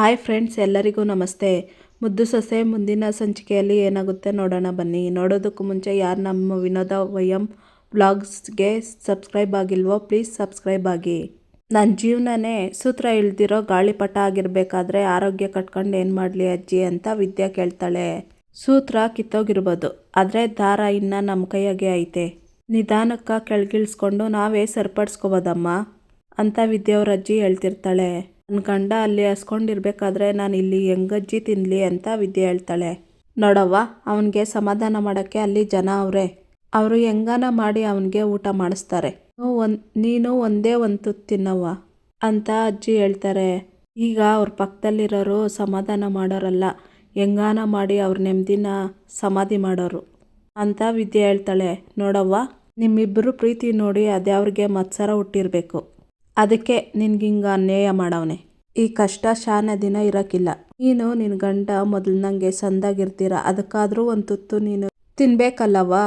Hi friends, ಎಲ್ಲರಿಗೂ ನಮಸ್ತೆ. ಮುದ್ದು ಸೊಸೆ, ಮುಂದಿನ ಸಂಚಿಕೆಯಲ್ಲಿ ಏನಾಗುತ್ತೆ ನೋಡೋಣ ಬನ್ನಿ. ನೋಡೋದಕ್ಕೂ ಮುಂಚೆ ಯಾರು ನಮ್ಮ ವಿನೋದ ವಯಂ ವ್ಲಾಗ್ಸ್ಗೆ ಸಬ್ಸ್ಕ್ರೈಬ್ ಆಗಿಲ್ವೋ, ಪ್ಲೀಸ್ ಸಬ್ಸ್ಕ್ರೈಬ್ ಆಗಿ. ನನ್ನ ಜೀವನನೇ ಸೂತ್ರ ಇಳ್ದಿರೋ ಗಾಳಿಪಟ ಆಗಿರಬೇಕಾದ್ರೆ ಆರೋಗ್ಯ ಕಟ್ಕೊಂಡು ಏನು ಮಾಡಲಿ ಅಜ್ಜಿ ಅಂತ ವಿದ್ಯಾ ಕೇಳ್ತಾಳೆ. ಸೂತ್ರ ಕಿತ್ತೋಗಿರ್ಬೋದು, ಆದರೆ ದಾರ ಇನ್ನು ನಮ್ಮ ಕೈಯಾಗೆ ಐತೆ. ನಿಧಾನಕ್ಕ ಕೆಳಗಿಳಿಸ್ಕೊಂಡು ನಾವೇ ಸರಿಪಡಿಸ್ಕೋಬೋದಮ್ಮ? ಅಂತ ವಿದ್ಯಾವ್ರ ಅಜ್ಜಿ ಹೇಳ್ತಿರ್ತಾಳೆ. ನನ್ನ ಗಂಡ ಅಲ್ಲಿ ಹಸ್ಕೊಂಡಿರ್ಬೇಕಾದ್ರೆ ನಾನು ಇಲ್ಲಿ ಹೆಂಗಜ್ಜಿ ತಿನ್ನಲಿ ಅಂತ ವಿದ್ಯೆ ಹೇಳ್ತಾಳೆ. ನೋಡವ್ವ, ಅವನಿಗೆ ಸಮಾಧಾನ ಮಾಡೋಕ್ಕೆ ಅಲ್ಲಿ ಜನ ಅವರೇ. ಅವರು ಹೆಂಗಾನ ಮಾಡಿ ಅವನಿಗೆ ಊಟ ಮಾಡಿಸ್ತಾರೆ. ಒಂದು, ನೀನು ಒಂದೇ ಒಂದು ತುತ್ತು ತಿನ್ನವ್ವ ಅಂತ ಅಜ್ಜಿ ಹೇಳ್ತಾರೆ. ಈಗ ಅವ್ರ ಪಕ್ಕದಲ್ಲಿರೋರು ಸಮಾಧಾನ ಮಾಡೋರಲ್ಲ, ಹೆಂಗಾನ ಮಾಡಿ ಅವ್ರ ನೆಮ್ಮದಿನ ಸಮಾಧಿ ಮಾಡೋರು ಅಂತ ವಿದ್ಯೆ ಹೇಳ್ತಾಳೆ. ನೋಡವ್ವ ನಿಮ್ಮಿಬ್ಬರು ಪ್ರೀತಿ ನೋಡಿ ಅದ್ಯಾವ್ರಿಗೆ ಮತ್ಸರ ಹುಟ್ಟಿರ್ಬೇಕು. ಅದಕ್ಕೆ ನಿನ್ಗೆ ಹಿಂಗೆ ಅನ್ಯಾಯ ಮಾಡವನೆ. ಈ ಕಷ್ಟ ಶಾನೆ ದಿನ ಇರಕ್ಕಿಲ್ಲ ನೀನು ನಿನ್ನ ಗಂಡ ಮೊದಲ್ನಂಗೆ ಸಂದಾಗಿರ್ತೀರ, ಅದಕ್ಕಾದರೂ ಒಂದು ತುತ್ತು ನೀನು ತಿನ್ಬೇಕಲ್ಲವಾ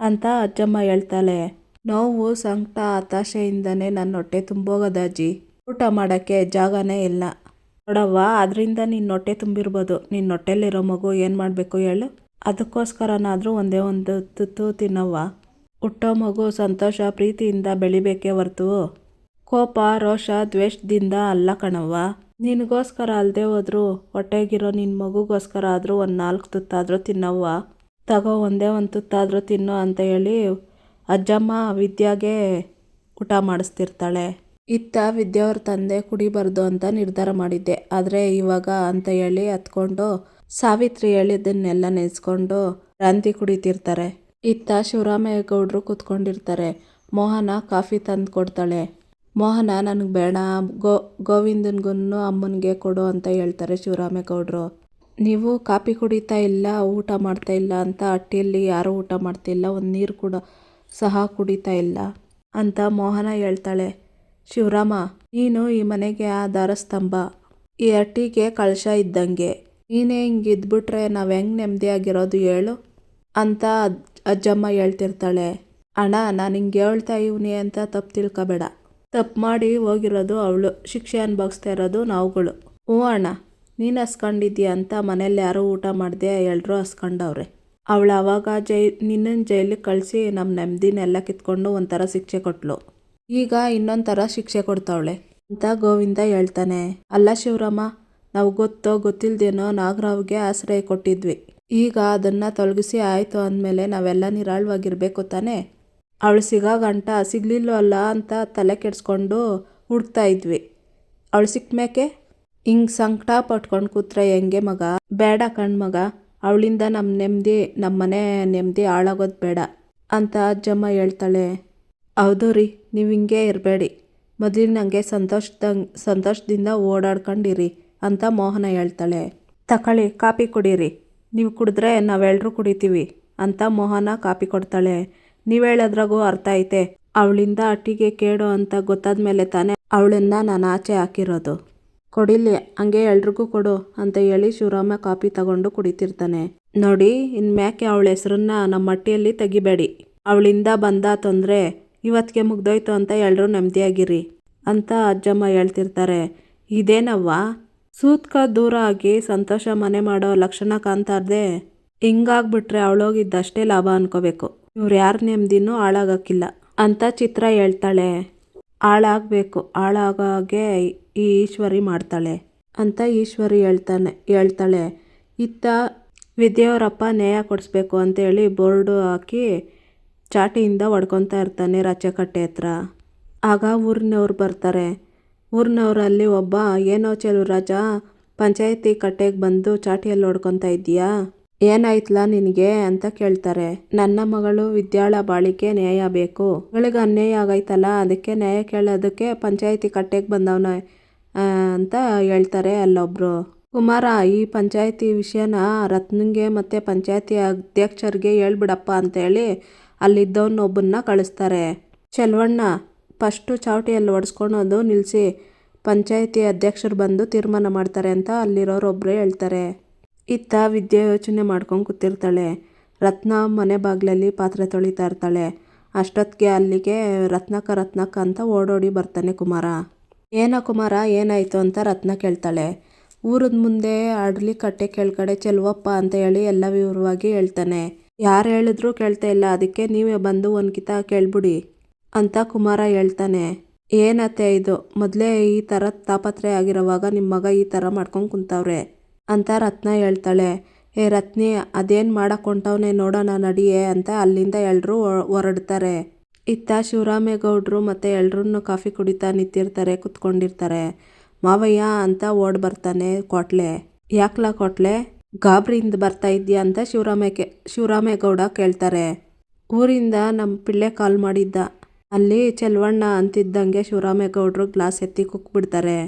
ಅಂತ ಅಜ್ಜಮ್ಮ ಹೇಳ್ತಾಳೆ. ನೋವು ಸಂಕಟ ಹತಾಶೆಯಿಂದನೇ ನನ್ನ ಹೊಟ್ಟೆ ತುಂಬೋಗದ ಅಜ್ಜಿ. ಊಟ ಮಾಡೋಕ್ಕೆ ಜಾಗನೇ ಇಲ್ಲ. ನೋಡವ್ವ ಅದರಿಂದ ನಿನ್ನ ಹೊಟ್ಟೆ ತುಂಬಿರ್ಬೋದು. ನಿನ್ನ ಹೊಟ್ಟೆಲಿರೋ ಮಗು ಏನು ಮಾಡಬೇಕು ಹೇಳು? ಅದಕ್ಕೋಸ್ಕರನಾದರೂ ಒಂದೇ ಒಂದು ತುತ್ತು ತಿನ್ನವ್ವ. ಹುಟ್ಟೋ ಮಗು ಸಂತೋಷ, ಪ್ರೀತಿಯಿಂದ ಬೆಳಿಬೇಕೇ ಹೊರ್ತು. ಕೋಪ, ರೋಷ, ದ್ವೇಷದಿಂದ ಅಲ್ಲ ಕಣವ್ವ. ನಿನಗೋಸ್ಕರ ಅಲ್ಲದೆ ಹೋದ್ರು, ಹೊಟ್ಟೆಗಿರೋ ನಿನ್ನ ಮಗುಗೋಸ್ಕರ ಆದರೂ ಒಂದು ನಾಲ್ಕು ತುತ್ತಾದರೂ ತಿನ್ನವ್ವ. ತಗೋ, ಒಂದೇ ಒಂದು ತುತ್ತಾದರೂ ತಿನ್ನು ಅಂತ ಹೇಳಿ ಅಜ್ಜಮ್ಮ ವಿದ್ಯಾಗೆ ಊಟ ಮಾಡಿಸ್ತಿರ್ತಾಳೆ. ಇತ್ತ ವಿದ್ಯಾವ್ರ ತಂದೆ ಕುಡಿಬಾರ್ದು ಅಂತ ನಿರ್ಧಾರ ಮಾಡಿದ್ದೆ. ಆದರೆ ಇವಾಗ ಅಂತ ಹೇಳಿ ಹತ್ಕೊಂಡು ಸಾವಿತ್ರಿ ಹೇಳಿದ್ದನ್ನೆಲ್ಲ ನೆನೆಸ್ಕೊಂಡು ರಾಂತಿ ಕುಡಿತಿರ್ತಾರೆ. ಇತ್ತ ಶಿವರಾಮೇಗೌಡರು ಕೂತ್ಕೊಂಡಿರ್ತಾರೆ. ಮೋಹನ ಕಾಫಿ ತಂದು ಕೊಡ್ತಾಳೆ ಮೋಹನ, ನನಗೆ ಬೇಡ, ಗೋ ಗೋವಿಂದನ್ಗೂ ಅಮ್ಮನಿಗೆ ಕೊಡು ಅಂತ ಹೇಳ್ತಾರೆ ಶಿವರಾಮೇಗೌಡರು. ನೀವು ಕಾಫಿ ಕುಡಿತಾ ಇಲ್ಲ, ಊಟ ಮಾಡ್ತಾ ಇಲ್ಲ ಅಂತ ಹಟ್ಟಿಯಲ್ಲಿ ಯಾರೂ ಊಟ ಮಾಡ್ತಿಲ್ಲ ಒಂದು ನೀರು ಕೂಡ ಸಹ ಕುಡಿತಾ ಇಲ್ಲ ಅಂತ ಮೋಹನ ಹೇಳ್ತಾಳೆ. ಶಿವರಾಮ, ನೀನು ಈ ಮನೆಗೆ ಆ ಸ್ತಂಭ ಈ ಹಟ್ಟಿಗೆ ಕಳಶ ಇದ್ದಂಗೆ, ನೀನೇ ಹಿಂಗೆ ಇದ್ಬಿಟ್ರೆ ನಾವು ಹೆಂಗೆ ನೆಮ್ಮದಿಯಾಗಿರೋದು ಹೇಳು ಅಂತ ಅಜ್ಜಮ್ಮ ಹೇಳ್ತಿರ್ತಾಳೆ. ಅಣ್ಣ, ನಾನು ಹಿಂಗೆ ಹೇಳ್ತಾ ಇವನಿ ಅಂತ ತಪ್ಪು ತಿಳ್ಕೊಬೇಡ. ತಪ್ಪು ಮಾಡಿ ಹೋಗಿರೋದು ಅವಳು. ಶಿಕ್ಷೆ ಅನುಭವಿಸ್ತಾ ಇರೋದು ನಾವುಗಳು. ಹ್ಞೂ ಅಣ್ಣ, ನೀನು ಹಸ್ಕೊಂಡಿದ್ದೀಯ ಅಂತ ಮನೇಲಿ ಯಾರೂ ಊಟ ಮಾಡಿದೆ ಎಲ್ಲರೂ ಹಸ್ಕೊಂಡವ್ರೆ. ಅವಳು ಆವಾಗ ಜೈ ನಿನ್ನನ್ನು ಜೈಲಿಗೆ ಕಳಿಸಿ ನಮ್ಮ ನೆಮ್ಮದಿನೆಲ್ಲ ಕಿತ್ಕೊಂಡು ಒಂಥರ ಶಿಕ್ಷೆ ಕೊಟ್ಲು. ಈಗ ಇನ್ನೊಂದು ಥರ ಶಿಕ್ಷೆ ಕೊಡ್ತಾವಳೆ ಅಂತ ಗೋವಿಂದ ಹೇಳ್ತಾನೆ. ಅಲ್ಲ ಶಿವರಾಮ, ನಾವು ಗೊತ್ತೋ ಗೊತ್ತಿಲ್ದೇನೋ ನಾಗರಾವ್ಗೆ ಆಶ್ರಯ ಕೊಟ್ಟಿದ್ವಿ. ಈಗ ಅದನ್ನು ತೊಲಗಿಸಿ ಆಯಿತು ಅಂದಮೇಲೆ ನಾವೆಲ್ಲ ನಿರಾಳವಾಗಿರ್ಬೇಕು ತಾನೇ? ಅವಳು ಸಿಗೋ ಗಂಟ ಅಲ್ಲ ಅಂತ ತಲೆ ಕೆಡಿಸ್ಕೊಂಡು ಹುಡ್ಕ್ತಾ ಇದ್ವಿ. ಅವಳು ಸಿಕ್ಕಮ್ಯಾಕೆ? ಹಿಂಗೆ ಸಂಕಟ ಪಟ್ಕೊಂಡು ಕೂತ್ರೆ ಹೆಂಗೆ ಮಗ? ಬೇಡ ಕಣ್ ಮಗ, ಅವಳಿಂದ ನಮ್ಮ ನೆಮ್ಮದಿ ನಮ್ಮ ಮನೆ ನೆಮ್ಮದಿ ಹಾಳಾಗೋದು ಬೇಡ ಅಂತ ಅಜ್ಜಮ್ಮ ಹೇಳ್ತಾಳೆ. ಹೌದು ರೀ, ನೀವು ಹಿಂಗೆ ಇರಬೇಡಿ. ಮೊದಲಿನಂಗೆ ಸಂತೋಷದಂಗೆ, ಸಂತೋಷದಿಂದ ಓಡಾಡ್ಕೊಂಡಿರಿ ಅಂತ ಮೋಹನ ಹೇಳ್ತಾಳೆ. ತಕೊಳ್ಳಿ ಕಾಪಿ ಕುಡೀರಿ. ನೀವು ಕುಡಿದ್ರೆ ನಾವೆಲ್ಲರೂ ಕುಡಿತೀವಿ ಅಂತ ಮೋಹನ ಕಾಪಿ ಕೊಡ್ತಾಳೆ. ನೀವು ಹೇಳೋದ್ರಾಗೂ ಅರ್ಥ ಐತೆ. ಅವಳಿಂದ ಅಟ್ಟಿಗೆ ಕೇಳು ಅಂತ ಗೊತ್ತಾದ ಮೇಲೆ ತಾನೇ ಅವಳನ್ನ ನಾನು ಆಚೆ ಹಾಕಿರೋದು. ಕೊಡಿಲಿ ಹಂಗೆ ಎಲ್ರಿಗೂ ಕೊಡು ಅಂತ ಹೇಳಿ ಶಿವರಾಮ ಕಾಪಿ ತಗೊಂಡು ಕುಡಿತಿರ್ತಾನೆ. ನೋಡಿ, ಇನ್ಮ್ಯಾಕೆ ಅವಳ ಹೆಸರನ್ನ ನಮ್ಮ ಮಟ್ಟಿಯಲ್ಲಿ ತೆಗಿಬೇಡಿ. ಅವಳಿಂದ ಬಂದ ತೊಂದರೆ ಇವತ್ತಿಗೆ ಮುಗ್ದೋಯ್ತು ಅಂತ ಎಲ್ಲರೂ ನೆಮ್ಮದಿಯಾಗಿರಿ ಅಂತ ಅಜ್ಜಮ್ಮ ಹೇಳ್ತಿರ್ತಾರೆ. ಇದೇನವ್ವ? ಸೂತ್ಕ ದೂರ ಆಗಿ ಸಂತೋಷ ಮನೆ ಮಾಡೋ ಲಕ್ಷಣ ಕಾಣ್ತಾರ್ದೆ ಹಿಂಗಾಗ್ಬಿಟ್ರೆ ಅವಳೋಗಿದ್ದಷ್ಟೇ ಲಾಭ ಅನ್ಕೋಬೇಕು. ಇವ್ರು ಯಾರ ನೆಮ್ಮದಿನೂ ಹಾಳಾಗಕ್ಕಿಲ್ಲ. ಅಂತ ಚಿತ್ರ ಹೇಳ್ತಾಳೆ. ಹಾಳಾಗಬೇಕು. ಹಾಳಾಗಾಗೆ ಈ ಈಶ್ವರಿ ಮಾಡ್ತಾಳೆ ಅಂತ ಈಶ್ವರಿ ಹೇಳ್ತಾನೆ ಹೇಳ್ತಾಳೆ. ಇತ್ತ ವಿದ್ಯಾವರಪ್ಪ ನ್ಯಾಯ ಕೊಡಿಸ್ಬೇಕು ಅಂತೇಳಿ ಬೋರ್ಡು ಹಾಕಿ ಚಾಟಿಯಿಂದ ಹೊಡ್ಕೊತಾ ಇರ್ತಾನೆ ರಚಕಟ್ಟೆ ಹತ್ರ. ಆಗ ಊರಿನವ್ರು ಬರ್ತಾರೆ. ಊರಿನವರಲ್ಲಿ ಒಬ್ಬ, ಏನೋ ಚೆಲುವರಾಜ ಪಂಚಾಯತಿ ಕಟ್ಟೆಗೆ ಬಂದು ಚಾಟಿಯಲ್ಲಿ ಹೊಡ್ಕೊತಾ ಇದ್ದೀಯಾ? ಏನಾಯ್ತಲ್ಲ ನಿನಗೆ ಅಂತ ಕೇಳ್ತಾರೆ. ನನ್ನ ಮಗಳು ವಿದ್ಯಾಳ ಬಾಳಿಕೆ ನ್ಯಾಯ ಬೇಕು. ಮಗಳಿಗೆ ಅನ್ಯಾಯ ಆಗೈತಲ್ಲ, ಅದಕ್ಕೆ ನ್ಯಾಯ ಕೇಳೋದಕ್ಕೆ ಪಂಚಾಯತಿ ಕಟ್ಟೆಗೆ ಬಂದವನ ಅಂತ ಹೇಳ್ತಾರೆ ಅಲ್ಲೊಬ್ರು. ಕುಮಾರ, ಈ ಪಂಚಾಯತಿ ವಿಷಯನ ರತ್ನಂಗೆ ಮತ್ತು ಪಂಚಾಯತಿ ಅಧ್ಯಕ್ಷರಿಗೆ ಹೇಳ್ಬಿಡಪ್ಪ ಅಂತೇಳಿ ಅಲ್ಲಿದ್ದವನೊಬ್ಬನ್ನ ಕಳಿಸ್ತಾರೆ. ಚೆಲ್ವಣ್ಣ, ಫಸ್ಟು ಚಾವಟಿಯಲ್ಲಿ ಹೊಡ್ಸ್ಕೊಳೋದು ನಿಲ್ಲಿಸಿ ಪಂಚಾಯತಿ ಅಧ್ಯಕ್ಷರು ಬಂದು ತೀರ್ಮಾನ ಮಾಡ್ತಾರೆ ಅಂತ ಅಲ್ಲಿರೋರೊಬ್ಬರು ಹೇಳ್ತಾರೆ. ಇತ್ತ ವಿದ್ಯೆ ಯೋಚನೆ ಮಾಡ್ಕೊಂಡು ಕೂತಿರ್ತಾಳೆ. ರತ್ನ ಮನೆ ಬಾಗಿಲಲ್ಲಿ ಪಾತ್ರೆ ತೊಳಿತಾ ಇರ್ತಾಳೆ. ಅಷ್ಟೊತ್ತಿಗೆ ಅಲ್ಲಿಗೆ ರತ್ನಕ್ಕ ರತ್ನಕ್ಕ ಅಂತ ಓಡೋಡಿ ಬರ್ತಾನೆ ಕುಮಾರ. ಏನ ಕುಮಾರ, ಏನಾಯಿತು ಅಂತ ರತ್ನ ಕೇಳ್ತಾಳೆ. ಊರದ ಮುಂದೆ ಅಡ್ಲಿ ಕಟ್ಟೆ ಕೆಳಗಡೆ ಚೆಲುವಪ್ಪ ಅಂತ ಹೇಳಿ ಎಲ್ಲ ವಿವರವಾಗಿ ಹೇಳ್ತಾನೆ. ಯಾರು ಹೇಳಿದ್ರು ಕೇಳ್ತಾ ಇಲ್ಲ, ಅದಕ್ಕೆ ನೀವೇ ಬಂದು ಒಂದು ಕಿತ ಕೇಳ್ಬಿಡಿ ಅಂತ ಕುಮಾರ ಹೇಳ್ತಾನೆ. ಏನತ್ತೆ ಇದು? ಮೊದಲೇ ಈ ಥರ ತಾಪತ್ರೆ ಆಗಿರೋವಾಗ ನಿಮ್ಮ ಮಗ ಈ ಥರ ಮಾಡ್ಕೊಂಡು ಕುಂತವ್ರೆ. ಅಂತ ರತ್ನ ಹೇಳ್ತಾಳೆ. ಏ ರತ್ನಿ, ಅದೇನು ಮಾಡಕ್ಕೆ ನೋಡೋಣ ನಡಿಯೇ ಅಂತ ಅಲ್ಲಿಂದ ಎಲ್ಲರೂ ಹೊರಡ್ತಾರೆ. ಇತ್ತ ಶಿವರಾಮೇಗೌಡರು ಮತ್ತು ಎಲ್ರೂ ಕಾಫಿ ಕುಡಿತಾ ನಿಂತಿರ್ತಾರೆ, ಕುತ್ಕೊಂಡಿರ್ತಾರೆ. ಮಾವಯ್ಯ ಅಂತ ಓಡ್ ಬರ್ತಾನೆ ಕೊಟ್ಲೆ. ಯಾಕ್ಲ ಕೊಟ್ಲೆ? ಗಾಬ್ರಿಯಿಂದ ಬರ್ತಾ ಇದೆಯಾ ಅಂತ ಶಿವರಾಮೇಗೆ ಶಿವರಾಮೇಗೌಡ ಕೇಳ್ತಾರೆ. ಊರಿಂದ ನಮ್ಮ ಪಿಳ್ಳೆ ಕಾಲ್ ಮಾಡಿದ್ದ. ಅಲ್ಲಿ ಚೆಲ್ವಣ್ಣ ಅಂತಿದ್ದಂಗೆ ಶಿವರಾಮೇಗೌಡರು ಗ್ಲಾಸ್ ಎತ್ತಿ ಕುಕ್ಬಿಡ್ತಾರೆ.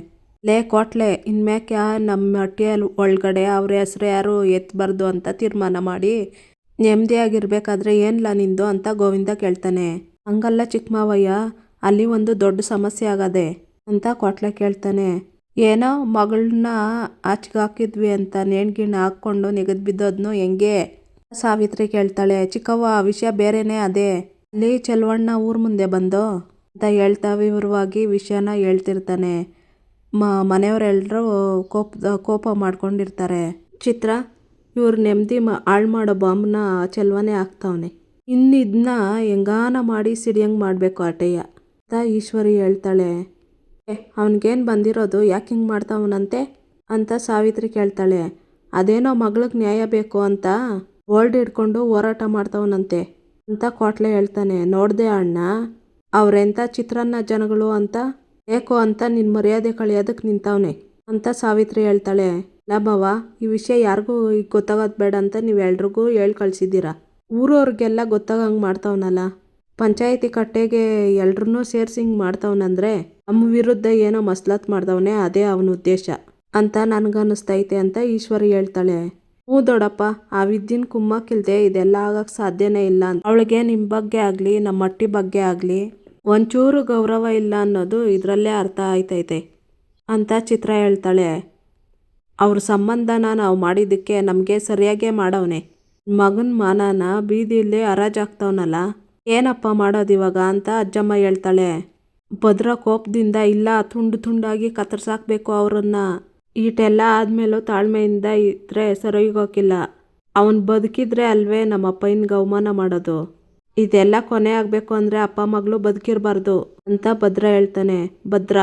ಲೇ ಕೊಟ್ಲೆ, ಇನ್ಮ್ಯಾಕೆ ನಮ್ಮ ಹಟ್ಟಿಯಲ್ಲಿ ಒಳಗಡೆ ಅವ್ರ ಹೆಸ್ರು ಯಾರು ಎತ್ತಬಾರ್ದು ಅಂತ ತೀರ್ಮಾನ ಮಾಡಿ ನೆಮ್ಮದಿಯಾಗಿರ್ಬೇಕಾದ್ರೆ ಏನ್ಲ ನಿಂದು ಅಂತ ಗೋವಿಂದ ಕೇಳ್ತಾನೆ. ಹಂಗಲ್ಲ ಚಿಕ್ಕಮಾವಯ್ಯ ಅಲ್ಲಿ ಒಂದು ದೊಡ್ಡ ಸಮಸ್ಯೆ ಆಗದೆ ಅಂತ ಕೊಟ್ಲೆ ಕೇಳ್ತಾನೆ. ಏನೋ ಮಗಳನ್ನ ಆಚೆಗೆ ಹಾಕಿದ್ವಿ ಅಂತ ನೇಣ್ಗಿಣ್ಣ ಹಾಕ್ಕೊಂಡು ನೆಗೆದು ಬಿದ್ದೋದ್ನು ಹೆಂಗೆ? ಸಾವಿತ್ರಿ ಕೇಳ್ತಾಳೆ, ಚಿಕ್ಕವ್ವ ವಿಷಯ ಬೇರೆನೇ ಅದೇ. ಅಲ್ಲಿ ಚೆಲ್ವಣ್ಣ ಊರ ಮುಂದೆ ಬಂದು? ಅಂತ ಹೇಳ್ತಾ ವಿವರವಾಗಿ ವಿಷಯನ ಹೇಳ್ತಿರ್ತಾನೆ. ಮ ಮನೆಯವರೆಲ್ಲರೂ ಕೋಪ ಕೋಪ ಮಾಡ್ಕೊಂಡಿರ್ತಾರೆ. ಚಿತ್ರ, ಇವ್ರ ನೆಮ್ಮದಿ ಮ, ಹಾಳು ಮಾಡೋ ಬಾಂಬ್ನ ಚೆಲ್ವನೇ ಆಗ್ತಾವನೆ ಇನ್ನು ಇದನ್ನ ಹೆಂಗಾನ ಮಾಡಿ ಸಿಡಿಯಂಗೆ ಮಾಡಬೇಕು ಆಟಯ್ಯ. ಅಂತ ಈಶ್ವರಿ ಹೇಳ್ತಾಳೆ. ಅವನಿಗೇನು ಬಂದಿರೋದು, ಯಾಕೆ ಹಿಂಗೆ ಮಾಡ್ತಾವನಂತೆ? ಅಂತ ಸಾವಿತ್ರಿ ಕೇಳ್ತಾಳೆ. ಅದೇನೋ ಮಗಳಿಗೆ ನ್ಯಾಯ ಬೇಕು ಅಂತ ಓಲ್ಡ್ ಹಿಡ್ಕೊಂಡು ಹೋರಾಟ ಮಾಡ್ತಾವನಂತೆ, ಅಂತ ಕೋಟ್ಲೆ ಹೇಳ್ತಾನೆ. ನೋಡಿದೆ ಅಣ್ಣ ಅವರೆಂಥ ಚಿತ್ರಾನ್ನ ಜನಗಳು ಅಂತ ಏಕೋ ಅಂತ ನಿನ್ನ ಮರ್ಯಾದೆ ಕಳೆಯೋದಕ್ಕೆ ನಿಂತವನೆ ಅಂತ ಸಾವಿತ್ರಿ ಹೇಳ್ತಾಳೆ. ಲಭವ ಈ ವಿಷಯ ಯಾರಿಗೂ ಈಗ ಗೊತ್ತಾಗೋದು ಬೇಡ ಅಂತ ನೀವು ಎಲ್ರಿಗೂ ಹೇಳಿ ಕಳ್ಸಿದ್ದೀರಾ? ಊರವ್ರಿಗೆಲ್ಲ ಗೊತ್ತಾಗಂಗೆ ಮಾಡ್ತಾವನಲ್ಲ. ಪಂಚಾಯಿತಿ ಕಟ್ಟೆಗೆ ಎಲ್ರನ್ನೂ ಸೇರಿಸಿ ಹಿಂಗೆ ಮಾಡ್ತಾವನಂದ್ರೆ ನಮ್ಮ ವಿರುದ್ಧ ಏನೋ ಮಸ್ಲಾತ್ ಮಾಡ್ದವನೇ ಅದೇ ಅವನ ಉದ್ದೇಶ ಅಂತ ನನಗನ್ನಿಸ್ತೈತೆ ಅಂತ ಈಶ್ವರಿ ಹೇಳ್ತಾಳೆ. ಹ್ಞೂ ದೊಡ್ಡಪ್ಪ ಆ ವಿದ್ಯಿನ ಕುಮ್ಮಕ್ಕಿಲ್ದೆ ಇದೆಲ್ಲ ಆಗಕ್ಕೆ ಸಾಧ್ಯನೇ ಇಲ್ಲ ಅವಳಿಗೆ ನಿಮ್ಮ ಬಗ್ಗೆ ಆಗಲಿ ನಮ್ಮ ಮಟ್ಟಿ ಬಗ್ಗೆ ಆಗಲಿ ಒಂಚೂರು ಗೌರವ ಇಲ್ಲ ಅನ್ನೋದು ಇದರಲ್ಲೇ ಅರ್ಥ ಆಯ್ತೈತೆ ಅಂತ ಚಿತ್ರ ಹೇಳ್ತಾಳೆ. ಅವ್ರ ಸಂಬಂಧನ ನಾವು ಮಾಡಿದ್ದಕ್ಕೆ ನಮಗೆ ಸರಿಯಾಗೇ ಮಾಡವನೆ. ಮಗನ ಮಾನನ ಬೀದಿಯಲ್ಲಿ ಹರಾಜಾಗ್ತವನಲ್ಲ. ಏನಪ್ಪ ಮಾಡೋದು ಇವಾಗ ಅಂತ ಅಜ್ಜಮ್ಮ ಹೇಳ್ತಾಳೆ. ಭದ್ರ ಕೋಪದಿಂದ ಇಲ್ಲ ತುಂಡು ತುಂಡಾಗಿ ಕತ್ತರ್ಸಾಕ್ಬೇಕು ಅವರನ್ನು. ಈಟೆಲ್ಲ ಆದಮೇಲೂ ತಾಳ್ಮೆಯಿಂದ ಇದ್ರೆ ಸರಿಯೋಗೋಕ್ಕಿಲ್ಲ ಅವನು ಬದುಕಿದ್ರೆ ಅಲ್ವೇ ನಮ್ಮ ಅಪ್ಪಯ್ಯನಿಗೆ ಅವಮಾನ ಮಾಡೋದು. ಇದೆಲ್ಲ ಕೊನೆ ಆಗಬೇಕು ಅಂದರೆ ಅಪ್ಪ ಮಗಳು ಬದುಕಿರಬಾರ್ದು ಅಂತ ಭದ್ರ ಹೇಳ್ತಾನೆ. ಭದ್ರ,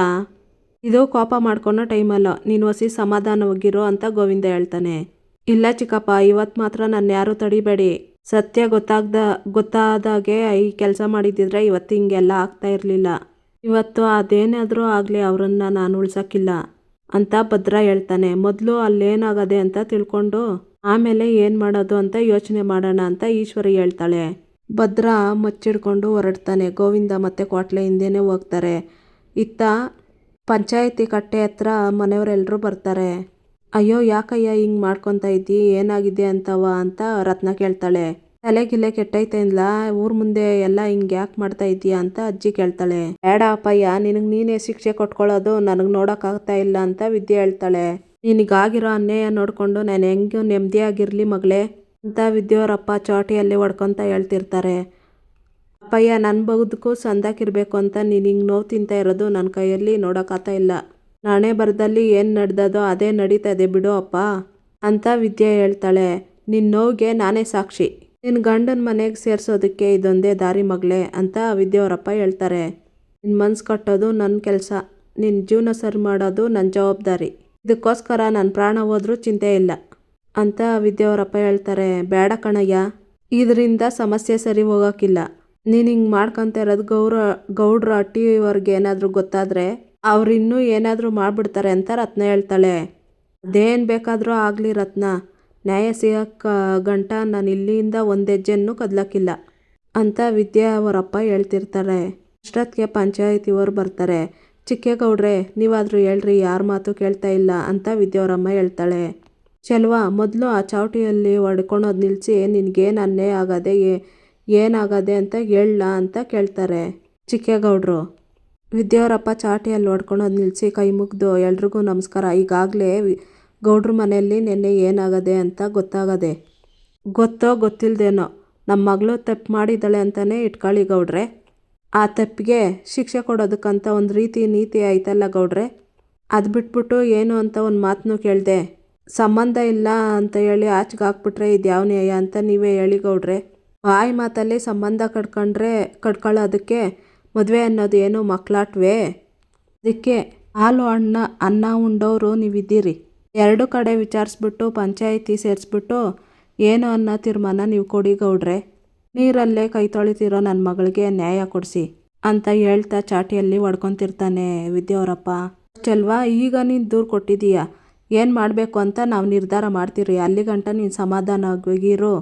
ಇದು ಕೋಪ ಮಾಡ್ಕೊಳೋ ಟೈಮಲ್ಲ ನೀನು ಹೊಸಿ ಸಮಾಧಾನವಾಗಿರೋ ಅಂತ ಗೋವಿಂದ ಹೇಳ್ತಾನೆ. ಇಲ್ಲ ಚಿಕ್ಕಪ್ಪ ಇವತ್ತು ಮಾತ್ರ ನನ್ನ ಯಾರು ತಡಿಬೇಡಿ. ಸತ್ಯ ಗೊತ್ತಾಗ್ದ, ಗೊತ್ತಾದಾಗೆ ಈ ಕೆಲಸ ಮಾಡಿದ್ದಿದ್ರೆ ಇವತ್ತು ಹಿಂಗೆಲ್ಲ ಆಗ್ತಾ ಇರಲಿಲ್ಲ. ಇವತ್ತು ಅದೇನಾದರೂ ಆಗಲಿ, ಅವರನ್ನು ನಾನು ಉಳ್ಸೋಕ್ಕಿಲ್ಲ ಅಂತ ಭದ್ರ ಹೇಳ್ತಾನೆ. ಮೊದಲು ಅಲ್ಲೇನಾಗದೆ ಅಂತ ತಿಳ್ಕೊಂಡು, ಆಮೇಲೆ ಏನು ಮಾಡೋದು ಅಂತ ಯೋಚನೆ ಮಾಡೋಣ ಅಂತ ಈಶ್ವರಿ ಹೇಳ್ತಾಳೆ. ಭದ್ರ ಮಚ್ಚಿಡ್ಕೊಂಡು ಹೊರಡ್ತಾನೆ. ಗೋವಿಂದ ಮತ್ತೆ ಕೋಟ್ಲೆ ಹಿಂದೆನೇ ಹೋಗ್ತಾರೆ. ಇತ್ತ ಪಂಚಾಯತಿ ಕಟ್ಟೆ ಹತ್ರ ಮನೆಯವರೆಲ್ಲರೂ ಬರ್ತಾರೆ. ಅಯ್ಯೋ, ಯಾಕಯ್ಯ ಹಿಂಗೆ ಮಾಡ್ಕೊತಾ ಇದ್ದಿ? ಏನಾಗಿದೆ ಅಂತವ ಅಂತ ರತ್ನ ಕೇಳ್ತಾಳೆ. ತಲೆ ಗಿಲೆ ಇಲ್ಲ ಊರ್ ಮುಂದೆ ಎಲ್ಲ ಹಿಂಗೆ ಯಾಕೆ ಮಾಡ್ತಾ ಇದ್ದೀಯಾ ಅಂತ ಅಜ್ಜಿ ಕೇಳ್ತಾಳೆ. ಬೇಡ ಅಪ್ಪಯ್ಯ ನಿನಗೆ ನೀನೇ ಶಿಕ್ಷೆ ಕೊಟ್ಕೊಳ್ಳೋದು ನನಗೆ ನೋಡೋಕ್ಕಾಗ್ತಾ ಇಲ್ಲ ಅಂತ ವಿದ್ಯೆ ಹೇಳ್ತಾಳೆ. ನಿನಗಾಗಿರೋ ಅನ್ಯಾಯ ನೋಡಿಕೊಂಡು ನಾನು ಹೆಂಗೂ ನೆಮ್ಮದಿಯಾಗಿರಲಿ ಮಗಳೇ. ಅಂತ ವಿದ್ಯೋರಪ್ಪ ಚಾಟಿಯಲ್ಲಿ ಹೊಡ್ಕೊತ ಹೇಳ್ತಿರ್ತಾರೆ. ಅಪ್ಪಯ್ಯ ನನ್ನ ಬದುಕು ಸಂದಾಕಿರಬೇಕು ಅಂತ ನೀನು ಹಿಂಗೆ ನೋವು ತಿಂತ ಇರೋದು ನನ್ನ ಕೈಯಲ್ಲಿ ನೋಡೋಕ್ಕಾಗ್ತಾ ಇಲ್ಲ. ನಾನೇ ಬರದಲ್ಲಿ ಏನು ನಡೆದದೋ ಅದೇ ನಡೀತದೆ ಬಿಡು ಅಪ್ಪ, ಅಂತ ವಿದ್ಯೆ ಹೇಳ್ತಾಳೆ. ನಿನ್ನ ನೋವಿಗೆ ನಾನೇ ಸಾಕ್ಷಿ. ನಿನ್ನ ಗಂಡನ ಮನೆಗೆ ಸೇರಿಸೋದಕ್ಕೆ ಇದೊಂದೇ ದಾರಿ ಮಗಳೇ, ಅಂತ ವಿದ್ಯೆಯವರಪ್ಪ ಹೇಳ್ತಾರೆ. ನಿನ್ನ ಮನ್ಸು ಕಟ್ಟೋದು ನನ್ನ ಕೆಲಸ. ನಿನ್ನ ಜೀವನ ಸರಿ ಮಾಡೋದು ನನ್ನ ಜವಾಬ್ದಾರಿ. ಇದಕ್ಕೋಸ್ಕರ ನನ್ನ ಪ್ರಾಣ ಹೋದರೂ ಚಿಂತೆ ಇಲ್ಲ. ಅಂತ ವಿದ್ಯಾವರಪ್ಪ ಹೇಳ್ತಾರೆ, ಬೇಡ ಕಣಯ್ಯ, ಇದರಿಂದ ಸಮಸ್ಯೆ ಸರಿ ಹೋಗೋಕ್ಕಿಲ್ಲ ನೀನು ಹಿಂಗೆ ಮಾಡ್ಕೊಂತ ಇರೋದು ಗೌರ, ಗೌಡ್ರ ಅಟ್ಟಿಯವ್ರಿಗೆ ಏನಾದರೂ ಗೊತ್ತಾದರೆ ಅವ್ರು ಇನ್ನೂ ಏನಾದರೂ ಮಾಡಿಬಿಡ್ತಾರೆ ಅಂತ ರತ್ನ ಹೇಳ್ತಾಳೆ. ಅದೇನು ಬೇಕಾದರೂ ಆಗಲಿ ರತ್ನ. ನ್ಯಾಯ ಸಿಗಕ್ಕ ಗಂಟ ನಾನು ಇಲ್ಲಿಂದ ಒಂದು ಹೆಜ್ಜೆನೂ ಕದ್ಲಕ್ಕಿಲ್ಲ ಅಂತ ವಿದ್ಯಾ ಅವರಪ್ಪ ಹೇಳ್ತಿರ್ತಾರೆ. ಅಷ್ಟೊತ್ತಿಗೆ ಪಂಚಾಯತಿಯವರು ಬರ್ತಾರೆ. ಚಿಕ್ಕೇಗೌಡ್ರೆ, ನೀವಾದರೂ ಹೇಳ್ರಿ, ಯಾರ ಮಾತು ಕೇಳ್ತಾ ಇಲ್ಲ ಅಂತ ವಿದ್ಯಾವರಮ್ಮ ಹೇಳ್ತಾಳೆ. ಚೆಲ್ವ, ಮೊದಲು ಆ ಚಾವಟಿಯಲ್ಲಿ ಹೊಡ್ಕೊಳೋದು ನಿಲ್ಲಿಸಿ ನಿನಗೇನು ಅನ್ಯಾಯ ಆಗದೆ ಏನಾಗದೆ ಅಂತ ಹೇಳ ಅಂತ ಕೇಳ್ತಾರೆ ಚಿಕ್ಕೇಗೌಡರು. ವಿದ್ಯಾವರಪ್ಪ ಚಾಟಿಯಲ್ಲಿ ಹೊಡ್ಕೊಳೋದು ನಿಲ್ಲಿಸಿ ಕೈ ಮುಗಿದು ಎಲ್ರಿಗೂ ನಮಸ್ಕಾರ. ಈಗಾಗಲೇ ಗೌಡ್ರ ಮನೆಯಲ್ಲಿ ನಿನ್ನೆ ಏನಾಗದೆ ಅಂತ ಗೊತ್ತಾಗದೆ. ಗೊತ್ತೋ ಗೊತ್ತಿಲ್ಲದೇನೋ ನಮ್ಮ ಮಗಳು ತಪ್ಪು ಮಾಡಿದ್ದಾಳೆ ಅಂತಲೇ ಇಟ್ಕೊಳ್ಳಿ ಗೌಡ್ರೆ. ಆ ತಪ್ಪಿಗೆ ಶಿಕ್ಷೆ ಕೊಡೋದಕ್ಕಂತ ಒಂದು ರೀತಿ ನೀತಿ ಆಯ್ತಲ್ಲ ಗೌಡ್ರೆ. ಅದು ಬಿಟ್ಬಿಟ್ಟು ಏನು ಅಂತ ಒಂದು ಮಾತನ್ನೂ ಕೇಳಿದೆ. ಸಂಬಂಧ ಇಲ್ಲ ಅಂತ ಹೇಳಿ ಆಚೆಗೆ ಹಾಕ್ಬಿಟ್ರೆ ಇದು ಯಾವ ನ್ಯಾಯ ಅಂತ ನೀವೇ ಹೇಳಿ ಗೌಡ್ರೆ. ಬಾಯಿ ಮಾತಲ್ಲಿ ಸಂಬಂಧ ಕಟ್ಕೊಂಡ್ರೆ ಕಟ್ಕೊಳ್ಳೋದಕ್ಕೆ ಮದುವೆ ಅನ್ನೋದು ಏನು ಮಕ್ಕಳಾಟ್ವೇ? ಅದಕ್ಕೆ ಹಾಲು ಅಣ್ಣ, ಅನ್ನ ಉಂಡವರು ನೀವಿದ್ದೀರಿ. ಎರಡು ಕಡೆ ವಿಚಾರಿಸ್ಬಿಟ್ಟು, ಪಂಚಾಯಿತಿ ಸೇರಿಸ್ಬಿಟ್ಟು ಏನು ಅನ್ನೋ ತೀರ್ಮಾನ ನೀವು ಕೊಡಿ ಗೌಡ್ರೆ. ನೀರಲ್ಲೇ ಕೈ ತೊಳಿತಿರೋ ನನ್ನ ಮಗಳಿಗೆ ನ್ಯಾಯ ಕೊಡಿಸಿ ಅಂತ ಹೇಳ್ತಾ ಚಾಟಿಯಲ್ಲಿ ಹೊಡ್ಕೊತಿರ್ತಾನೆ ವಿದ್ಯಾವರಪ್ಪ ಅಷ್ಟಲ್ವಾ? ಈಗ ನೀನು ದೂರು ಕೊಟ್ಟಿದೀಯ ಏನು ಮಾಡಬೇಕು ಅಂತ ನಾವು ನಿರ್ಧಾರ ಮಾಡ್ತೀರಿ ಅಲ್ಲಿಗಂಟ ನೀನು ಸಮಾಧಾನವಾಗಿರು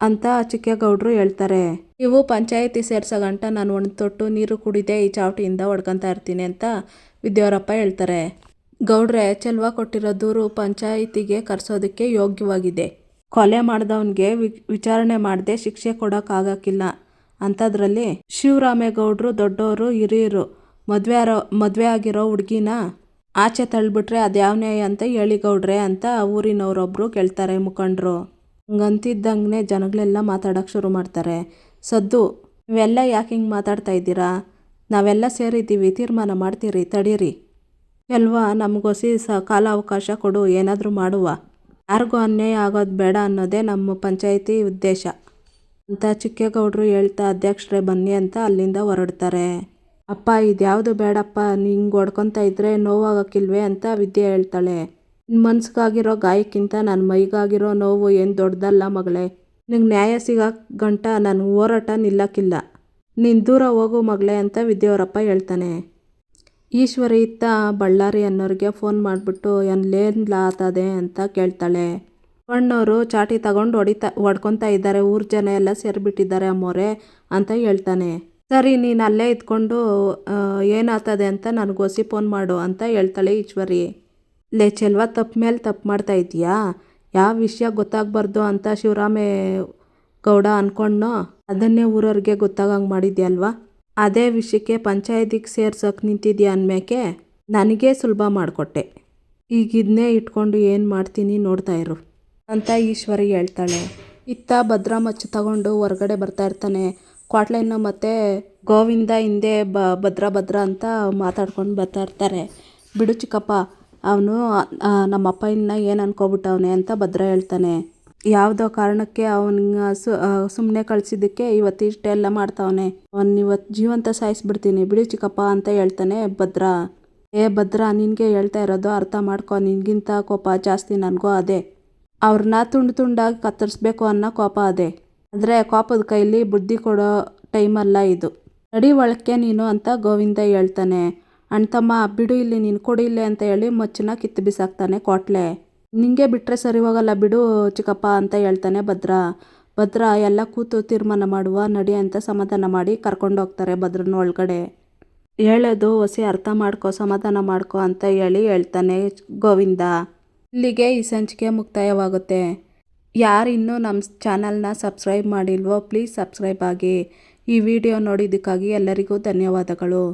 ಅಂತ ಚಿಕ್ಕೇಗೌಡರು ಹೇಳ್ತಾರೆ. ನೀವು ಪಂಚಾಯಿತಿ ಸೇರ್ಸೋ ಗಂಟ ನಾನು ಒಣ ತೊಟ್ಟು ನೀರು ಕುಡಿದೆ, ಈ ಚಾವಟಿಯಿಂದ ಹೊಡ್ಕೊತಾ ಇರ್ತೀನಿ ಅಂತ ವಿದ್ಯಾವರಪ್ಪ ಹೇಳ್ತಾರೆ. ಗೌಡ್ರೆ, ಚೆಲ್ವ ಕೊಟ್ಟಿರೋ ದೂರು ಪಂಚಾಯಿತಿಗೆ ಕರೆಸೋದಕ್ಕೆ ಯೋಗ್ಯವಾಗಿದೆ. ಕೊಲೆ ಮಾಡಿದವನಿಗೆ ವಿಚಾರಣೆ ಮಾಡದೆ ಶಿಕ್ಷೆ ಕೊಡೋಕ್ಕಾಗಕ್ಕಿಲ್ಲ ಅಂಥದ್ರಲ್ಲಿ ಶಿವರಾಮೇಗೌಡರು ದೊಡ್ಡವರು ಹಿರಿಯರು, ಮದುವೆ ಮದುವೆ ಆಗಿರೋ ಹುಡುಗಿನ ಆಚೆ ತಳ್ಳಿಬಿಟ್ರೆ ಅದು ನ್ಯಾಯ ಅಂತ ಹೇಳಿ ಗೌಡ್ರೆ ಅಂತ ಊರಿನವರೊಬ್ಬರು ಕೇಳ್ತಾರೆ ಮುಖಂಡರು. ಹಂಗಂತಿದ್ದಂಗೆ ಜನಗಳೆಲ್ಲ ಮಾತಾಡೋಕ್ಕೆ ಶುರು ಮಾಡ್ತಾರೆ. ಸದ್ದು ಇವೆಲ್ಲ ಯಾಕೆ ಹಿಂಗೆ ಮಾತಾಡ್ತಾ ಇದ್ದೀರಾ? ನಾವೆಲ್ಲ ಸೇರಿದ್ದೀವಿ, ತೀರ್ಮಾನ ಮಾಡ್ತೀರಿ, ತಡೀರಿ. ಎಲ್ವಾ ನಮಗೋಸಿ ಸ ಕಾಲಾವಕಾಶ ಕೊಡು, ಏನಾದರೂ ಮಾಡುವ. ಯಾರಿಗೂ ಅನ್ಯಾಯ ಆಗೋದು ಬೇಡ ಅನ್ನೋದೇ ನಮ್ಮ ಪಂಚಾಯಿತಿ ಉದ್ದೇಶ. ಅಂತ ಚಿಕ್ಕೇಗೌಡರು ಹೇಳ್ತಾ ಅಧ್ಯಕ್ಷರೇ ಬನ್ನಿ ಅಂತ ಅಲ್ಲಿಂದ ಹೊರಡ್ತಾರೆ. ಅಪ್ಪ, ಇದ್ಯಾವುದು ಬೇಡಪ್ಪ ನಿಂಗೆ ಹೊಡ್ಕೊತಾ ಇದ್ರೆ ನೋವಾಗಕ್ಕಿಲ್ವೇ ಅಂತ ವಿದ್ಯೆ ಹೇಳ್ತಾಳೆ. ನಿನ್ನ ಮನ್ಸಿಗಾಗಿರೋ ಗಾಯಕ್ಕಿಂತ ನನ್ನ ಮೈಗಾಗಿರೋ ನೋವು ಏನು ದೊಡ್ಡದಲ್ಲ ಮಗಳೇ. ನಿಂಗೆ ನ್ಯಾಯ ಸಿಗಕ್ಕೆ ಗಂಟ ನನ್ನ ಹೋರಾಟ ನಿಲ್ಲಕ್ಕಿಲ್ಲ. ನೀನು ದೂರ ಹೋಗು ಮಗಳೇ ಅಂತ ವಿದ್ಯೆಯವರಪ್ಪ ಹೇಳ್ತಾನೆ. ಈಶ್ವರಿ ಇತ್ತ ಬಳ್ಳಾರಿ ಅನ್ನೋರಿಗೆ ಫೋನ್ ಮಾಡಿಬಿಟ್ಟು ಏನ್ಲಾತದೆ ಅಂತ ಕೇಳ್ತಾಳೆ. ಅಣ್ಣವರು ಚಾಟಿ ತಗೊಂಡು ಹೊಡಿತಾ, ಹೊಡ್ಕೊತಾ ಇದ್ದಾರೆ, ಊರ ಜನ ಎಲ್ಲ ಸೇರಿಬಿಟ್ಟಿದ್ದಾರೆ ಅಮ್ಮೋರೆ ಅಂತ ಹೇಳ್ತಾನೆ. ಸರಿ, ನೀನು ಅಲ್ಲೇ ಇದ್ಕೊಂಡು ಏನಾಗ್ತದೆ ಅಂತ ನನಗೋಸಿ ಫೋನ್ ಮಾಡು ಅಂತ ಹೇಳ್ತಾಳೆ ಈಶ್ವರಿ. ಲೇ, ಚೆಲ್ವ, ತಪ್ಪು ಮೇಲೆ ತಪ್ಪು ಮಾಡ್ತಾ ಇದೀಯಾ ಯಾವ ವಿಷಯ ಗೊತ್ತಾಗಬಾರ್ದು ಅಂತ ಶಿವರಾಮೇ ಗೌಡ ಅಂದ್ಕೊಂಡು ಅದನ್ನೇ ಊರವ್ರಿಗೆ ಗೊತ್ತಾಗಂಗೆ ಮಾಡಿದ್ಯಲ್ವಾ ಅದೇ ವಿಷಯಕ್ಕೆ ಪಂಚಾಯತಿಗೆ ಸೇರ್ಸೋಕೆ ನಿಂತಿದ್ಯಾ ಅನ್ಮೇಕೆ ನನಗೆ ಸುಲಭ ಮಾಡಿಕೊಟ್ಟೆ. ಈಗ ಇದನ್ನೇ ಇಟ್ಕೊಂಡು ಏನು ಮಾಡ್ತೀನಿ ನೋಡ್ತಾ ಇರು ಅಂತ ಈಶ್ವರಿ ಹೇಳ್ತಾಳೆ. ಇತ್ತ ಭದ್ರಾ ಮಚ್ಚು ತಗೊಂಡು ಹೊರಗಡೆ ಬರ್ತಾ ಇರ್ತಾನೆ. ಕ್ವಾಟ್ಲೆನ್ನು ಮತ್ತು ಗೋವಿಂದ ಹಿಂದೆ ಬ, ಭದ್ರ ಭದ್ರ ಅಂತ ಮಾತಾಡ್ಕೊಂಡು ಬರ್ತಾ ಇರ್ತಾರೆ. ಬಿಡು ಚಿಕ್ಕಪ್ಪ, ಅವನು ನಮ್ಮಪ್ಪ ಇನ್ನ ಏನು ಅನ್ಕೋಬಿಟ್ಟವನೆ ಅಂತ ಭದ್ರ ಹೇಳ್ತಾನೆ. ಯಾವುದೋ ಕಾರಣಕ್ಕೆ ಅವನ ಸು ಸುಮ್ಮನೆ ಕಳಿಸಿದ್ದಕ್ಕೆ ಇವತ್ತು ಇಷ್ಟೆಲ್ಲ ಮಾಡ್ತಾವನೆ. ಅವನು ಇವತ್ತು ಜೀವಂತ ಸಾಯಿಸ್ಬಿಡ್ತೀನಿ. ಬಿಡು ಚಿಕ್ಕಪ್ಪ ಅಂತ ಹೇಳ್ತಾನೆ ಭದ್ರ. ಏ ಭದ್ರ, ನಿನಗೆ ಹೇಳ್ತಾ ಇರೋದು ಅರ್ಥ ಮಾಡ್ಕೊ. ನಿನಗಿಂತ ಕೋಪ ಜಾಸ್ತಿ ನನಗೂ ಅದೇ. ಅವ್ರನ್ನ ತುಂಡು ತುಂಡಾಗಿ ಕತ್ತರಿಸ್ಬೇಕು ಅನ್ನೋ ಕೋಪ ಅದೇ. ಅಂದರೆ ಕೋಪದ ಕೈಲಿ ಬುದ್ಧಿ ಕೊಡೋ ಟೈಮಲ್ಲ ಇದು. ನಡಿ ಒಳಕ್ಕೆ ನೀನು ಅಂತ ಗೋವಿಂದ ಹೇಳ್ತಾನೆ. ಅಣ್ತಮ್ಮ ಬಿಡು ಇಲ್ಲಿ, ನೀನು ಕೊಡು ಇಲ್ಲಿ ಅಂತ ಹೇಳಿ ಮಚ್ಚನ ಕಿತ್ತು ಬಿಸಾಕ್ತಾನೆ ಕೋಟ್ಲೆ. ನಿಂಗೆ ಬಿಟ್ಟರೆ ಸರಿ ಹೋಗಲ್ಲ ಬಿಡು ಚಿಕ್ಕಪ್ಪ ಅಂತ ಹೇಳ್ತಾನೆ ಭದ್ರ. ಭದ್ರ, ಎಲ್ಲ ಕೂತು ತೀರ್ಮಾನ ಮಾಡುವ, ನಡಿ ಅಂತ ಸಮಾಧಾನ ಮಾಡಿ ಕರ್ಕೊಂಡು ಹೋಗ್ತಾರೆ ಭದ್ರನ ಒಳಗಡೆ. ಹೇಳೋದು ಹೊಸಿ ಅರ್ಥ ಮಾಡ್ಕೊ, ಸಮಾಧಾನ ಮಾಡ್ಕೊ ಅಂತ ಹೇಳಿ ಹೇಳ್ತಾನೆ ಗೋವಿಂದ. ಇಲ್ಲಿಗೆ ಈ ಸಂಚಿಕೆ ಮುಕ್ತಾಯವಾಗುತ್ತೆ. ಯಾರು ಇನ್ನೂ ನಮ್ಮ ಚಾನಲ್ನ ಸಬ್ಸ್ಕ್ರೈಬ್ ಮಾಡಿಲ್ವೋ ಪ್ಲೀಸ್ ಸಬ್ಸ್ಕ್ರೈಬ್ ಆಗಿ. ಈ ವಿಡಿಯೋ ನೋಡಿದ್ದಕ್ಕಾಗಿ ಎಲ್ಲರಿಗೂ ಧನ್ಯವಾದಗಳು.